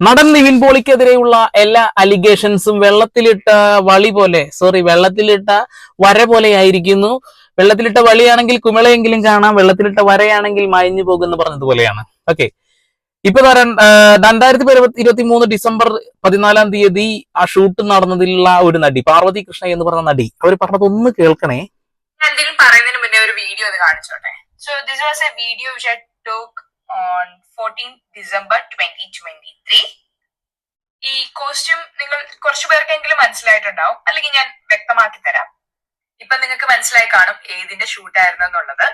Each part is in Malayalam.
നടൻ നിവിൻ പോളിക്കെതിരെയുള്ള എല്ലാ അലിഗേഷൻസും വെള്ളത്തിലിട്ട വളി പോലെ സോറി വെള്ളത്തിലിട്ട വര പോലെ ആയിരിക്കുന്നു വെള്ളത്തിലിട്ട വളിയാണെങ്കിൽ കുമിളയെങ്കിലും കാണാം വെള്ളത്തിലിട്ട വരയാണെങ്കിൽ മായഞ്ഞു പോകുമെന്ന് പറഞ്ഞതുപോലെയാണ്. ഓക്കെ ഇപ്പൊ ആ, രണ്ടായിരത്തി ഇരുപത്തി മൂന്ന് ഡിസംബർ പതിനാലാം തീയതി ആ ഷൂട്ട് നടന്നതിലുള്ള ഒരു നടി പാർവതി കൃഷ്ണ എന്ന് പറഞ്ഞ നടി അവർ പറഞ്ഞത് ഒന്ന് കേൾക്കണേ എന്തെങ്കിലും പറയുന്നതിന് മുന്നേ ഒരു വീഡിയോ ഒന്ന് കാണിച്ചോട്ടെ. So this was a video December twenty twenty three ഈ കോസ്റ്റ്യൂം നിങ്ങൾ കുറച്ചു പേർക്കെങ്കിലും മനസ്സിലായിട്ടുണ്ടാവും. അല്ലെങ്കിൽ ഞാൻ വ്യക്തമാക്കി തരാം. ഇപ്പൊ നിങ്ങൾക്ക് മനസ്സിലായി കാണും ഏതിന്റെ ഷൂട്ടായിരുന്നു എന്നുള്ളത്.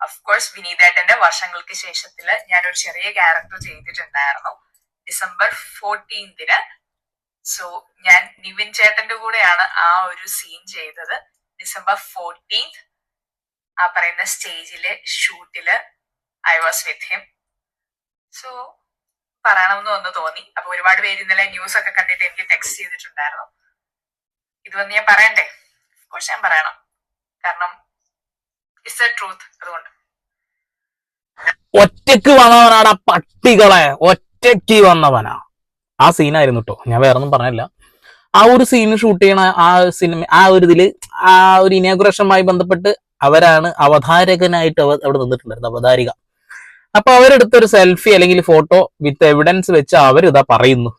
അഫ്കോഴ്സ് വിനീതേട്ടന്റെ വർഷങ്ങൾക്ക് ശേഷത്തിൽ ഞാൻ ഒരു ചെറിയ ക്യാരക്ടർ ചെയ്തിട്ടുണ്ടായിരുന്നു. ഡിസംബർ ഫോർട്ടീൻതിന് സോ ഞാൻ നിവിൻ ചേട്ടന്റെ കൂടെയാണ് ആ ഒരു സീൻ ചെയ്തത്. ഡിസംബർ ഫോർട്ടീൻത് ആ പറയുന്ന സ്റ്റേജിലെ ഷൂട്ടിൽ I was with him so പറയണമെന്ന് ഒന്ന് തോന്നി. അപ്പൊ ഒരുപാട് പേര് ഇന്നലെ ന്യൂസ് ഒക്കെ കണ്ടിട്ട് എനിക്ക് ടെക്സ്റ്റ് ചെയ്തിട്ടുണ്ടായിരുന്നു. ഇത് വന്ന് ഞാൻ പറയണ്ടേ? കോഴ്സ് ഞാൻ പറയണം. കാരണം ഇറ്റ്സ് എ ട്രൂത്ത് അതുകൊണ്ട്. ഒറ്റയ്ക്ക് വന്നവനാടാ പട്ടികളെ. ഒറ്റയ്ക്ക് വന്നവനാ. ആ സീനായിരുന്നു കേട്ടോ ഞാൻ വേറെ ഒന്നും പറഞ്ഞില്ല. ആ ഒരു സീന് ഷൂട്ട് ചെയ്യണ ആ സിനിമ ആ ഒരു ഇതിൽ ആ ഒരു ഇനാഗുറേഷനുമായി ബന്ധപ്പെട്ട് അവരാണ് അവതാരകനായിട്ട് അവ- അവിടെ നിന്നിട്ടുണ്ടായിരുന്നത്. അവതാരിക. അപ്പൊ അവരെടുത്ത ഒരു സെൽഫി അല്ലെങ്കിൽ ഫോട്ടോ വിത്ത് എവിഡൻസ് വെച്ച് അവരിതാ പറയുന്നു.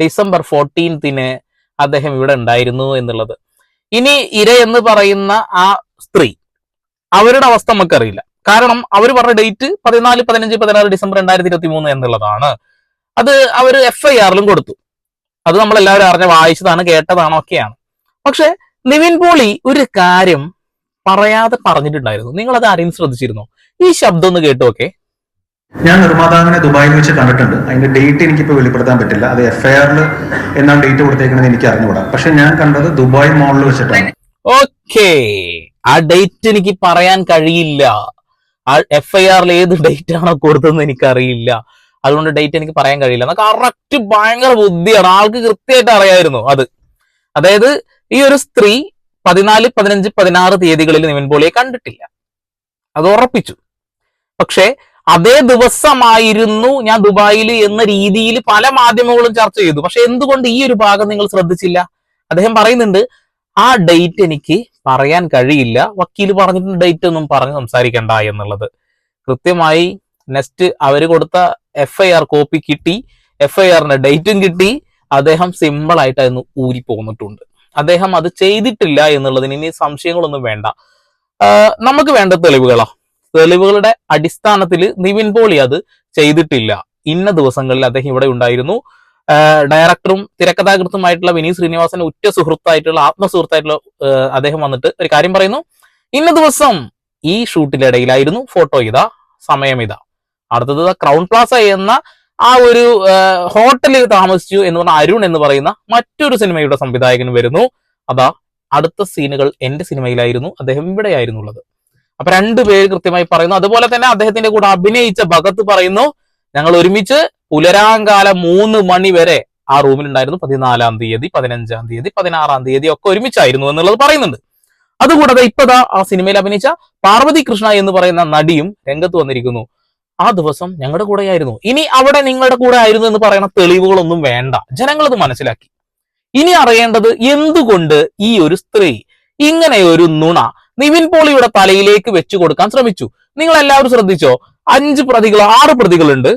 ഡിസംബർ ഫോർട്ടീൻത്തിന് അദ്ദേഹം ഇവിടെ ഉണ്ടായിരുന്നു എന്നുള്ളത്. ഇനി ഇര എന്ന് പറയുന്ന ആ സ്ത്രീ അവരുടെ അവസ്ഥ നമുക്കറിയില്ല. കാരണം അവർ പറഞ്ഞ ഡേറ്റ് പതിനാല് പതിനഞ്ച് പതിനാറ് ഡിസംബർ രണ്ടായിരത്തി ഇരുപത്തി മൂന്ന് എന്നുള്ളതാണ്. അത് അവർ എഫ് ഐ ആറിലും കൊടുത്തു. അത് നമ്മൾ എല്ലാവരും അറിഞ്ഞ വായിച്ചതാണ് കേട്ടതാണ് ഒക്കെയാണ്. പക്ഷെ നിവിൻ പോളി ഒരു കാര്യം പറയാതെ പറഞ്ഞിട്ടുണ്ടായിരുന്നു. നിങ്ങൾ അത് ആരെയും ശ്രദ്ധിച്ചിരുന്നോ? ഈ ശബ്ദം ഒന്ന് കേട്ടു ഞാൻ നിർമ്മാതാവിനെ ദുബായിൽ വെച്ച് കണ്ടിട്ടുണ്ട്. അതിന്റെ ഡേറ്റ് എനിക്കിപ്പോൾ വെളിപ്പെടുത്താൻ പറ്റില്ല. അത് എഫ്ഐആറിൽ എന്നാണ് ഡേറ്റ് കൊടുത്തേക്കണെന്ന് എനിക്ക് അറിഞ്ഞുകൂടാ. പക്ഷെ ഞാൻ കണ്ടത് ദുബായ് മോളിൽ വെച്ചിട്ടാണ്. ഓക്കേ ആ ഡേറ്റ് എനിക്ക് പറയാൻ കഴിയില്ല. ആ എഫ് ഐ ആറിൽ ഏത് ഡേറ്റ് ആണോ കൊടുത്തതെന്ന് എനിക്കറിയില്ല. അതുകൊണ്ട് ഡേറ്റ് എനിക്ക് പറയാൻ കഴിയില്ല. എന്നാൽ കറക്റ്റ് ഭയങ്കര ബുദ്ധിയാണ്. ആൾക്ക് കൃത്യമായിട്ട് അറിയായിരുന്നു അത്. അതായത് ഈ ഒരു സ്ത്രീ പതിനാല് പതിനഞ്ച് പതിനാറ് തീയതികളിൽ നിവിൻ പോളിയെ കണ്ടിട്ടില്ല. അത് ഉറപ്പിച്ചു. പക്ഷേ അതേ ദിവസമായിരുന്നു ഞാൻ ദുബായിൽ എന്ന രീതിയിൽ പല മാധ്യമങ്ങളും ചർച്ച ചെയ്തു. പക്ഷെ എന്തുകൊണ്ട് ഈ ഒരു ഭാഗം നിങ്ങൾ ശ്രദ്ധിച്ചില്ല? അദ്ദേഹം പറയുന്നുണ്ട് ആ ഡേറ്റ് എനിക്ക് പറയാൻ കഴിയില്ല. വക്കീൽ പറഞ്ഞിട്ടുണ്ട് ഡേറ്റ് ഒന്നും പറഞ്ഞ് സംസാരിക്കണ്ട എന്നുള്ളത്. കൃത്യമായി നെക്സ്റ്റ് അവർ കൊടുത്ത എഫ് കോപ്പി കിട്ടി. എഫ് ഡേറ്റും കിട്ടി. അദ്ദേഹം സിമ്പിൾ ആയിട്ട് അതിന് ഊരി പോന്നിട്ടുണ്ട് അദ്ദേഹം അത് ചെയ്തിട്ടില്ല എന്നുള്ളതിന് ഇനി സംശയങ്ങളൊന്നും വേണ്ട. നമുക്ക് വേണ്ട തെളിവുകളാ. തെളിവുകളുടെ അടിസ്ഥാനത്തിൽ നിവിൻ പോളി അത് ചെയ്തിട്ടില്ല. ഇന്ന ദിവസങ്ങളിൽ അദ്ദേഹം ഇവിടെ ഉണ്ടായിരുന്നു. ഡയറക്ടറും തിരക്കഥാകൃത്തുമായിട്ടുള്ള വിനീത് ശ്രീനിവാസൻ ഉറ്റ സുഹൃത്തായിട്ടുള്ള ആത്മസുഹൃത്തായിട്ടുള്ള അദ്ദേഹം വന്നിട്ട് ഒരു കാര്യം പറയുന്നു. ഇന്ന ദിവസം ഈ ഷൂട്ടിനിടയിലായിരുന്നു ഫോട്ടോ ഇതാ സമയം ഇതാ. അടുത്തത് ക്രൗൺ പ്ലാസ എന്ന ആ ഒരു ഹോട്ടലിൽ താമസിച്ചു എന്ന് പറഞ്ഞ അരുൺ എന്ന് പറയുന്ന മറ്റൊരു സിനിമയുടെ സംവിധായകൻ വരുന്നു. അതാ അടുത്ത സീനുകൾ എന്റെ സിനിമയിലായിരുന്നു അദ്ദേഹം ഇവിടെയായിരുന്നു ഉള്ളത് അപ്പൊ രണ്ടുപേര് കൃത്യമായി പറയുന്നു. അതുപോലെ തന്നെ അദ്ദേഹത്തിന്റെ കൂടെ അഭിനയിച്ച ഭഗത്ത് പറയുന്നു ഞങ്ങൾ ഒരുമിച്ച് പുലരാങ്കാലം മൂന്ന് മണി വരെ ആ റൂമിൽ റൂമിലുണ്ടായിരുന്നു പതിനാലാം തീയതി പതിനഞ്ചാം തീയതി പതിനാറാം തീയതി ഒക്കെ ഒരുമിച്ചായിരുന്നു എന്നുള്ളത് പറയുന്നുണ്ട്. അതുകൂടാതെ ഇപ്പതാ ആ സിനിമയിൽ അഭിനയിച്ച പാർവതി കൃഷ്ണ എന്ന് പറയുന്ന നടിയും രംഗത്ത് വന്നിരിക്കുന്നു. ആ ദിവസം ഞങ്ങളുടെ കൂടെയായിരുന്നു. ഇനി അവിടെ നിങ്ങളുടെ കൂടെ ആയിരുന്നു എന്ന് പറയുന്ന തെളിവുകളൊന്നും വേണ്ട. ജനങ്ങൾ അത് മനസ്സിലാക്കി. ഇനി അറിയേണ്ടത് എന്തുകൊണ്ട് ഈ ഒരു സ്ത്രീ ഇങ്ങനെ ഒരു നുണ നിവിൻ പോളിയുടെ തലയിലേക്ക് വെച്ചു കൊടുക്കാൻ ശ്രമിച്ചു. നിങ്ങൾ എല്ലാവരും ശ്രദ്ധിച്ചോ? അഞ്ച് പ്രതികൾ ആറ് പ്രതികളുണ്ട്.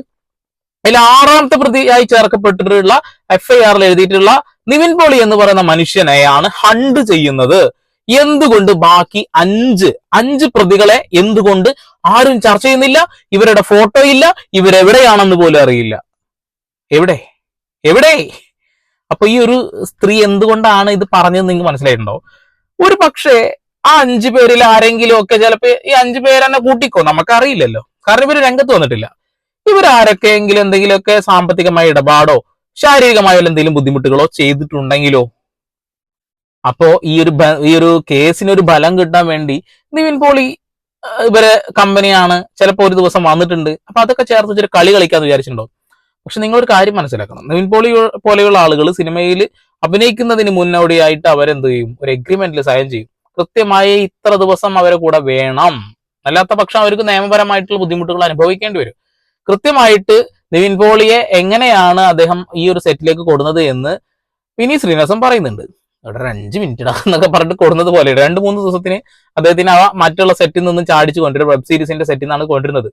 അതിൽ ആറാമത്തെ പ്രതിയായി ചേർക്കപ്പെട്ടിട്ടുള്ള എഫ് ഐ ആറിൽ എഴുതിയിട്ടുള്ള നിവിൻ പോളി എന്ന് പറയുന്ന മനുഷ്യനെയാണ് ഹണ്ട് ചെയ്യുന്നത്. എന്തുകൊണ്ട് ബാക്കി അഞ്ച് അഞ്ച് പ്രതികളെ എന്തുകൊണ്ട് ആരും ചർച്ച ചെയ്യുന്നില്ല? ഇവരുടെ ഫോട്ടോ ഇല്ല ഇവരെവിടെയാണെന്ന് പോലും അറിയില്ല. എവിടെ? എവിടെ? അപ്പൊ ഈ ഒരു സ്ത്രീ എന്തുകൊണ്ടാണ് ഇത് പറഞ്ഞത് നിങ്ങൾക്ക് മനസ്സിലായിട്ടുണ്ടോ? ഒരു പക്ഷേ ആ അഞ്ചു പേരിൽ ആരെങ്കിലും ഒക്കെ ചിലപ്പോ ഈ അഞ്ചു പേരെന്നെ കൂട്ടിക്കോ? നമുക്കറിയില്ലല്ലോ. കാരണം ഇവർ രംഗത്ത് വന്നിട്ടില്ല. ഇവരാരൊക്കെയെങ്കിലും എന്തെങ്കിലുമൊക്കെ സാമ്പത്തികമായ ഇടപാടോ ശാരീരികമായ എന്തെങ്കിലും ബുദ്ധിമുട്ടുകളോ ചെയ്തിട്ടുണ്ടെങ്കിലോ? അപ്പോ ഈ ഒരു ഈ ഒരു കേസിന് ഒരു ബലം കിട്ടാൻ വേണ്ടി നിവിൻ പോളി ഇവരെ കമ്പനിയാണ് ചിലപ്പോൾ ഒരു ദിവസം വന്നിട്ടുണ്ട്. അപ്പൊ അതൊക്കെ ചേർത്ത് വെച്ചൊരു കളി കളിക്കാന്ന് വിചാരിച്ചിട്ടുണ്ടോ? പക്ഷെ നിങ്ങൾ ഒരു കാര്യം മനസ്സിലാക്കണം. നിവിൻ പോളി പോലെയുള്ള ആളുകൾ സിനിമയിൽ അഭിനയിക്കുന്നതിന് മുന്നോടിയായിട്ട് അവരെന്ത് ചെയ്യും? ഒരു എഗ്രിമെന്റിൽ സൈൻ ചെയ്യും. കൃത്യമായി ഇത്ര ദിവസം അവരെ കൂടെ വേണം. അല്ലാത്ത പക്ഷം അവർക്ക് നിയമപരമായിട്ടുള്ള ബുദ്ധിമുട്ടുകൾ അനുഭവിക്കേണ്ടി വരും. കൃത്യമായിട്ട് നിവിൻ പോളിയെ എങ്ങനെയാണ് അദ്ദേഹം ഈ ഒരു സെറ്റിലേക്ക് കൊടുന്നത് എന്ന് വിനി ശ്രീനിവാസൻ പറയുന്നുണ്ട്. ഇവിടെ ഒരു അഞ്ച് മിനിറ്റ് എന്നൊക്കെ പറഞ്ഞിട്ട് കൊടുന്നത് പോലെ രണ്ട് മൂന്ന് ദിവസത്തിന് അദ്ദേഹത്തിന് ആ മറ്റുള്ള സെറ്റിൽ നിന്ന് ചാടിച്ചു കൊണ്ടുവരും. വെബ് സീരീസിന്റെ സെറ്റിൽ നിന്നാണ് കൊണ്ടിരുന്നത്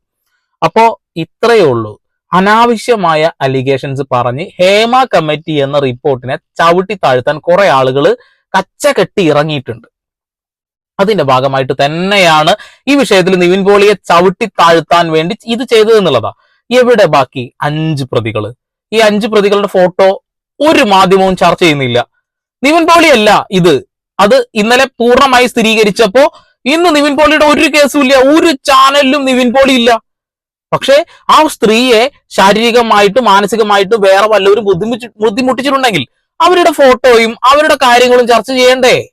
അപ്പോ ഇത്രയേ ഉള്ളൂ. അനാവശ്യമായ അലിഗേഷൻസ് പറഞ്ഞ് ഹേമ കമ്മിറ്റി എന്ന റിപ്പോർട്ടിനെ ചവിട്ടി താഴ്ത്താൻ കുറെ ആളുകൾ കച്ച കെട്ടി ഇറങ്ങിയിട്ടുണ്ട്. അതിന്റെ ഭാഗമായിട്ട് തന്നെയാണ് ഈ വിഷയത്തിൽ നിവിൻ പോളിയെ ചവിട്ടി താഴ്ത്താൻ വേണ്ടി ഇത് ചെയ്തത് എന്നുള്ളതാ എവിടെ ബാക്കി? അഞ്ച് പ്രതികൾ ഈ അഞ്ച് പ്രതികളുടെ ഫോട്ടോ ഒരു മാധ്യമവും ചർച്ച ചെയ്യുന്നില്ല. നിവിൻ പോളിയല്ല ഇത്. അത് ഇന്നലെ പൂർണമായി സ്ഥിരീകരിച്ചപ്പോ ഇന്ന് നിവിൻ പോളിയുടെ ഒരു കേസും ഇല്ല. ഒരു ചാനലിലും നിവിൻ പോളി ഇല്ല. പക്ഷേ ആ സ്ത്രീയെ ശാരീരികമായിട്ടും മാനസികമായിട്ടും വേറെ വല്ലവരും ബുദ്ധിമുട്ടി ബുദ്ധിമുട്ടിച്ചിട്ടുണ്ടെങ്കിൽ അവരുടെ ഫോട്ടോയും അവരുടെ കാര്യങ്ങളും ചർച്ച ചെയ്യണ്ടേ?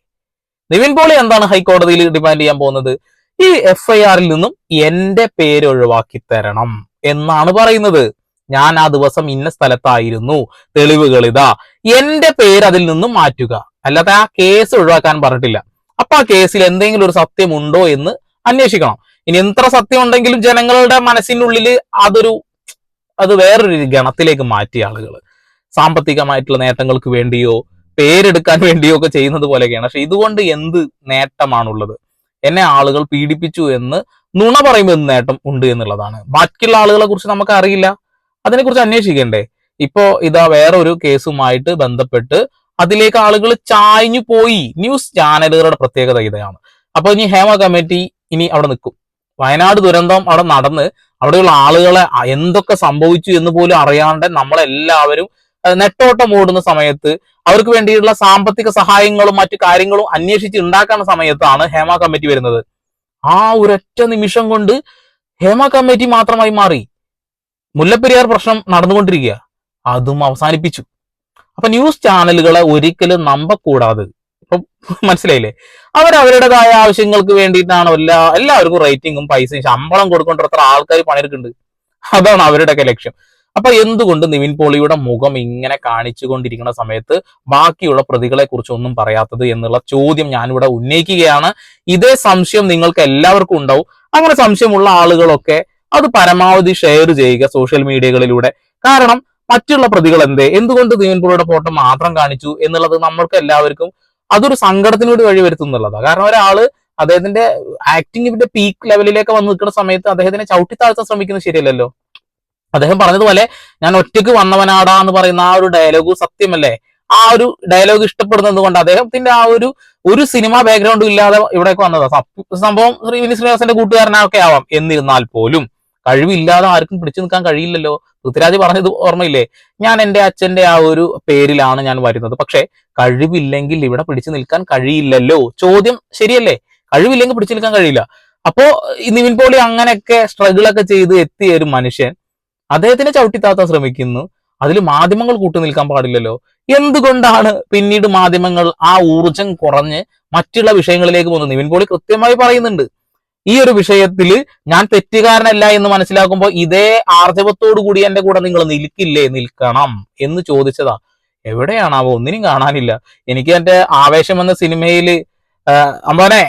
നിവിൻ പോളി എന്താണ് ഹൈക്കോടതിയിൽ ഡിമാൻഡ് ചെയ്യാൻ പോകുന്നത്? ഈ എഫ് ഐ ആറിൽ നിന്നും എന്റെ പേര് ഒഴിവാക്കി തരണം എന്നാണ് പറയുന്നത്. ഞാൻ ആ ദിവസം ഇന്ന സ്ഥലത്തായിരുന്നു. തെളിവുകൾ ഇതാ. എന്റെ പേര് അതിൽ നിന്നും മാറ്റുക. അല്ലാതെ ആ കേസ് ഒഴിവാക്കാൻ പറഞ്ഞിട്ടില്ല. അപ്പൊ ആ കേസിൽ എന്തെങ്കിലും ഒരു സത്യമുണ്ടോ എന്ന് അന്വേഷിക്കണം. ഇനി എത്ര സത്യം ഉണ്ടെങ്കിലും ജനങ്ങളുടെ മനസ്സിനുള്ളിൽ അതൊരു അത് വേറൊരു ഗണത്തിലേക്ക് മാറ്റിയ ആളുകൾ സാമ്പത്തികമായിട്ടുള്ള നേട്ടങ്ങൾക്ക് വേണ്ടിയോ പേരെടുക്കാൻ വേണ്ടിയോ ഒക്കെ ചെയ്യുന്നത് പോലെയൊക്കെയാണ്. പക്ഷെ ഇതുകൊണ്ട് എന്ത് നേട്ടമാണുള്ളത്? എന്നെ ആളുകൾ പീഡിപ്പിച്ചു എന്ന് നുണ പറയുമ്പോൾ എന്ത് നേട്ടം ഉണ്ട് എന്നുള്ളതാണ്. ബാക്കിയുള്ള ആളുകളെ കുറിച്ച് നമുക്ക് അറിയില്ല. അതിനെക്കുറിച്ച് അന്വേഷിക്കണ്ടേ? ഇപ്പോ ഇതാ വേറൊരു കേസുമായിട്ട് ബന്ധപ്പെട്ട് അതിലേക്ക് ആളുകൾ ചായഞ്ഞു പോയി. ന്യൂസ് ചാനലുകളുടെ പ്രത്യേകത ഇതാണ് അപ്പൊ ഇനി ഹേമ കമ്മിറ്റി ഇനി അവിടെ നിൽക്കും. വയനാട് ദുരന്തം അവിടെ നടന്ന് അവിടെയുള്ള ആളുകളെ എന്തൊക്കെ സംഭവിച്ചു എന്ന് പോലും അറിയാണ്ട് നമ്മളെല്ലാവരും നെട്ടോട്ടം ഓടുന്ന സമയത്ത് അവർക്ക് വേണ്ടിയിട്ടുള്ള സാമ്പത്തിക സഹായങ്ങളും മറ്റു കാര്യങ്ങളും അന്വേഷിച്ച് ഉണ്ടാക്കുന്ന സമയത്താണ് ഹേമ കമ്മിറ്റി വരുന്നത്. ആ ഒരൊറ്റ നിമിഷം കൊണ്ട് ഹേമ കമ്മിറ്റി മാത്രമായി മാറി. മുല്ലപ്പെരിയാർ പ്രശ്നം നടന്നുകൊണ്ടിരിക്കുക. അതും അവസാനിപ്പിച്ചു. അപ്പൊ ന്യൂസ് ചാനലുകളെ ഒരിക്കലും നമ്പക്കൂടാതെ. ഇപ്പൊ മനസ്സിലായില്ലേ? അവർ ആവശ്യങ്ങൾക്ക് വേണ്ടിയിട്ടാണ് എല്ലാ എല്ലാവർക്കും റേറ്റിംഗും പൈസയും ശമ്പളം കൊടുക്കേണ്ട അത്ര ആൾക്കാർ പണിയെടുക്കുന്നുണ്ട്. അതാണ് അവരുടെയൊക്കെ ലക്ഷ്യം. അപ്പൊ എന്തുകൊണ്ട് നിവിൻ പോളിയുടെ മുഖം ഇങ്ങനെ കാണിച്ചു കൊണ്ടിരിക്കുന്ന സമയത്ത് ബാക്കിയുള്ള പ്രതികളെ കുറിച്ച് ഒന്നും പറയാത്തത് എന്നുള്ള ചോദ്യം ഞാനിവിടെ ഉന്നയിക്കുകയാണ്. ഇതേ സംശയം നിങ്ങൾക്ക് എല്ലാവർക്കും ഉണ്ടാവും. അങ്ങനെ സംശയമുള്ള ആളുകളൊക്കെ അത് പരമാവധി ഷെയർ ചെയ്യുക സോഷ്യൽ മീഡിയകളിലൂടെ കാരണം മറ്റുള്ള പ്രതികൾ എന്തേ? എന്തുകൊണ്ട് നിവിൻ പോളിയുടെ ഫോട്ടോ മാത്രം കാണിച്ചു എന്നുള്ളത് നമ്മൾക്ക് എല്ലാവർക്കും അതൊരു സങ്കടത്തിനോട് വഴി വരുത്തുന്നുള്ളതാണ് കാരണം ഒരാൾ അദ്ദേഹത്തിന്റെ ആക്ടിങ്ങിന്റെ പീക്ക് ലെവലിലേക്ക് വന്ന് നിൽക്കുന്ന സമയത്ത് അദ്ദേഹത്തിനെ ചവിട്ടി താഴ്ത്താൻ ശ്രമിക്കുന്നത് ശരിയല്ലല്ലോ. അദ്ദേഹം പറഞ്ഞതുപോലെ ഞാൻ ഒറ്റയ്ക്ക് വന്നവനാടാ എന്ന് പറയുന്ന ആ ഒരു ഡയലോഗ് സത്യമല്ലേ? ആ ഒരു ഡയലോഗ് ഇഷ്ടപ്പെടുന്നത് കൊണ്ട് അദ്ദേഹത്തിന്റെ ആ ഒരു ഒരു സിനിമ ബാക്ക്ഗ്രൗണ്ടും ഇല്ലാതെ ഇവിടേക്ക് വന്നതാ. സംഭവം ശ്രീ വിനീത് ശ്രീനിവാസന്റെ കൂട്ടുകാരനൊക്കെ ആവാം. എന്നിരുന്നാൽ പോലും കഴിവില്ലാതെ ആർക്കും പിടിച്ചു നിൽക്കാൻ കഴിയില്ലല്ലോ. പൃഥ്വിരാജ് പറഞ്ഞത് ഓർമ്മയില്ലേ? ഞാൻ എന്റെ അച്ഛന്റെ ആ ഒരു പേരിലാണ് ഞാൻ വരുന്നത്. പക്ഷെ കഴിവില്ലെങ്കിൽ ഇവിടെ പിടിച്ചു നിൽക്കാൻ കഴിയില്ലല്ലോ. ചോദ്യം ശരിയല്ലേ? കഴിവില്ലെങ്കിൽ പിടിച്ചു നിൽക്കാൻ കഴിയില്ല. അപ്പോ നിവിൻ പോളി അങ്ങനെയൊക്കെ സ്ട്രഗിൾ ഒക്കെ ചെയ്ത് എത്തിയ ഒരു മനുഷ്യൻ അദ്ദേഹത്തിനെ ചവിട്ടിത്താത്താൻ ശ്രമിക്കുന്നു. അതിൽ മാധ്യമങ്ങൾ കൂട്ടു നിൽക്കാൻ പാടില്ലല്ലോ. എന്തുകൊണ്ടാണ് പിന്നീട് മാധ്യമങ്ങൾ ആ ഊർജം കുറഞ്ഞ് മറ്റുള്ള വിഷയങ്ങളിലേക്ക് പോകുന്നത്? നിവിൻ പോളി കൃത്യമായി പറയുന്നുണ്ട്. ഈ ഒരു വിഷയത്തിൽ ഞാൻ തെറ്റുകാരനല്ല എന്ന് മനസ്സിലാക്കുമ്പോൾ ഇതേ ആർജവത്തോടു കൂടി എന്റെ കൂടെ നിങ്ങൾ നിൽക്കില്ലേ? നിൽക്കണം എന്ന് ചോദിച്ചതാ. എവിടെയാണാവോ? ഒന്നിനും കാണാനില്ല. എനിക്ക് എന്റെ ആവേശം എന്ന സിനിമയിൽ അമ്പാനെ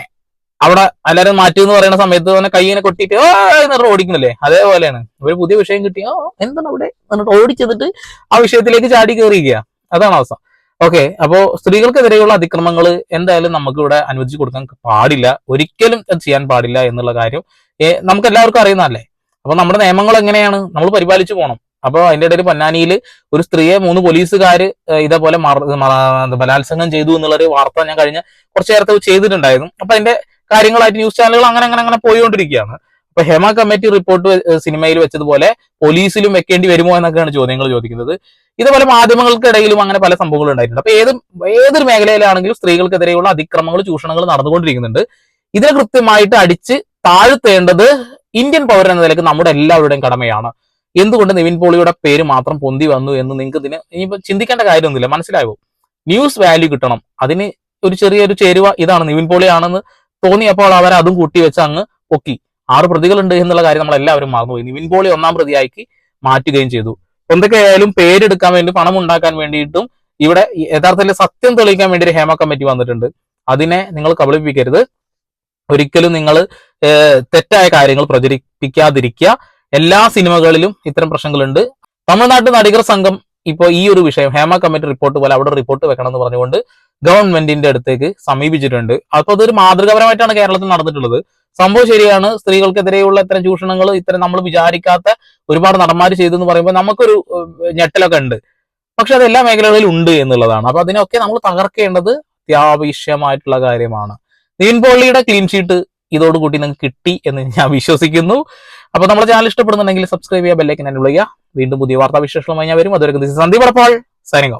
അവിടെ എല്ലാരും മാറ്റി എന്ന് പറയുന്ന സമയത്ത് തന്നെ കൈയിനെ കൊട്ടിയിട്ട് എന്നിട്ട് ഓടിക്കുന്നില്ലേ അതേപോലെയാണ്. ഒരു പുതിയ വിഷയം കിട്ടി ഓ എന്താണ് അവിടെ? എന്നിട്ട് ഓടിച്ചെന്നിട്ട് ആ വിഷയത്തിലേക്ക് ചാടി കയറിയിരിക്കുക അതാണ് അവസ്ഥ. ഓക്കെ അപ്പോ സ്ത്രീകൾക്കെതിരെയുള്ള അതിക്രമങ്ങൾ എന്തായാലും നമുക്ക് ഇവിടെ അനുവദിച്ചു കൊടുക്കാൻ പാടില്ല. ഒരിക്കലും ചെയ്യാൻ പാടില്ല എന്നുള്ള കാര്യം നമുക്ക് എല്ലാവർക്കും അറിയുന്നതല്ലേ? അപ്പൊ നമ്മുടെ നിയമങ്ങൾ എങ്ങനെയാണ്? നമ്മൾ പരിപാലിച്ചു പോകണം അപ്പൊ അതിന്റെ ഇടയിൽ പൊന്നാനിയിൽ ഒരു സ്ത്രീയെ മൂന്ന് പോലീസുകാർ ഇതേപോലെ ബലാത്സംഗം ചെയ്തു എന്നുള്ളൊരു വാർത്ത ഞാൻ കഴിഞ്ഞ കുറച്ചു നേരത്തെ ചെയ്തിട്ടുണ്ടായിരുന്നു. അപ്പൊ അതിന്റെ കാര്യങ്ങളായിട്ട് ന്യൂസ് ചാനലുകൾ അങ്ങനെ അങ്ങനെ അങ്ങനെ പോയിക്കൊണ്ടിരിക്കുകയാണ്. അപ്പൊ ഹെമ കമ്മിറ്റി റിപ്പോർട്ട് സിനിമയിൽ വെച്ചതുപോലെ പോലീസിലും വെക്കേണ്ടി വരുമോ എന്നൊക്കെയാണ് ചോദ്യങ്ങൾ ചോദിക്കുന്നത്. ഇതുപോലെ മാധ്യമങ്ങൾക്കിടയിലും അങ്ങനെ പല സംഭവങ്ങൾ ഉണ്ടായിട്ടുണ്ട്. അപ്പൊ ഏത് ഏതൊരു മേഖലയിലാണെങ്കിലും സ്ത്രീകൾക്കെതിരെയുള്ള അതിക്രമങ്ങൾ ചൂഷണങ്ങൾ നടന്നുകൊണ്ടിരിക്കുന്നുണ്ട്. ഇതിനെ കൃത്യമായിട്ട് അടിച്ച് താഴ്ത്തേണ്ടത് ഇന്ത്യൻ പൗരൻ എന്ന നിലയ്ക്ക് നമ്മുടെ എല്ലാവരുടെയും കടമയാണ്. എന്തുകൊണ്ട് നിവിൻ പോളിയുടെ പേര് മാത്രം പൊന്തി വന്നു എന്ന് നിങ്ങൾക്ക് ഇതിന് ഇനിയിപ്പോ ചിന്തിക്കേണ്ട കാര്യമൊന്നുമില്ല. മനസ്സിലായോ? ന്യൂസ് വാല്യൂ കിട്ടണം. അതിന് ഒരു ചെറിയൊരു ചേരുവ ഇതാണ് നിവിൻ പോളിയാണെന്ന് തോന്നിയപ്പോൾ അവർ അതും കൂട്ടി വെച്ച് അങ്ങ് പൊക്കി. ആറ് പ്രതികളുണ്ട് എന്നുള്ള കാര്യം നമ്മൾ എല്ലാവരും മറന്നുപോയി നിവിൻ പോളി ഒന്നാം പ്രതിയാക്കി മാറ്റുകയും ചെയ്തു. എന്തൊക്കെയായാലും പേരെടുക്കാൻ വേണ്ടി പണം ഉണ്ടാക്കാൻ വേണ്ടിയിട്ടും ഇവിടെ യഥാർത്ഥത്തിൽ സത്യം തെളിയിക്കാൻ വേണ്ടി ഒരു ഹേമ കമ്മിറ്റി വന്നിട്ടുണ്ട്. അതിനെ നിങ്ങൾ കബളിപ്പിക്കരുത്. ഒരിക്കലും നിങ്ങൾ തെറ്റായ കാര്യങ്ങൾ പ്രചരിപ്പിക്കാതിരിക്കുക. എല്ലാ സിനിമകളിലും ഇത്തരം പ്രശ്നങ്ങളുണ്ട്. തമിഴ്നാട്ടിൽ നടികർ സംഘം ഇപ്പോൾ ഈ ഒരു വിഷയം ഹേമ കമ്മിറ്റി റിപ്പോർട്ട് പോലെ അവിടെ റിപ്പോർട്ട് വെക്കണം എന്ന് പറഞ്ഞുകൊണ്ട് ഗവൺമെന്റിന്റെ അടുത്തേക്ക് സമീപിച്ചിട്ടുണ്ട്. അപ്പൊ അതൊരു മാതൃകാപരമായിട്ടാണ് കേരളത്തിൽ നടന്നിട്ടുള്ളത്. സംഭവം ശരിയാണ് സ്ത്രീകൾക്കെതിരെയുള്ള ഇത്തരം ചൂഷണങ്ങൾ ഇത്തരം നമ്മൾ വിചാരിക്കാത്ത ഒരുപാട് നടന്മാർ ചെയ്തു എന്ന് പറയുമ്പോൾ നമുക്കൊരു ഞെട്ടലൊക്കെ ഉണ്ട്. പക്ഷെ അത് എല്ലാ മേഖലകളിലും ഉണ്ട് എന്നുള്ളതാണ്. അപ്പൊ അതിനൊക്കെ നമ്മൾ തകർക്കേണ്ടത് അത്യാവശ്യമായിട്ടുള്ള കാര്യമാണ്. നിവിൻ പോളിയുടെ ക്ലീൻ ഷീറ്റ് ഇതോടുകൂടി നിങ്ങൾക്ക് കിട്ടി എന്ന് ഞാൻ വിശ്വസിക്കുന്നു. അപ്പൊ നമ്മുടെ ചാനൽ ഇഷ്ടപ്പെടുന്നുണ്ടെങ്കിൽ സബ്സ്ക്രൈബ് ചെയ്യുക ബെല്ലൈക്കൻ ഞാൻ വിളിക്കുക വീണ്ടും പുതിയ വാർത്താ വിശേഷങ്ങളുമായി ഞാൻ വരും. അതുവരെ സന്ദീപ് സൈനിങ് ഓഫ്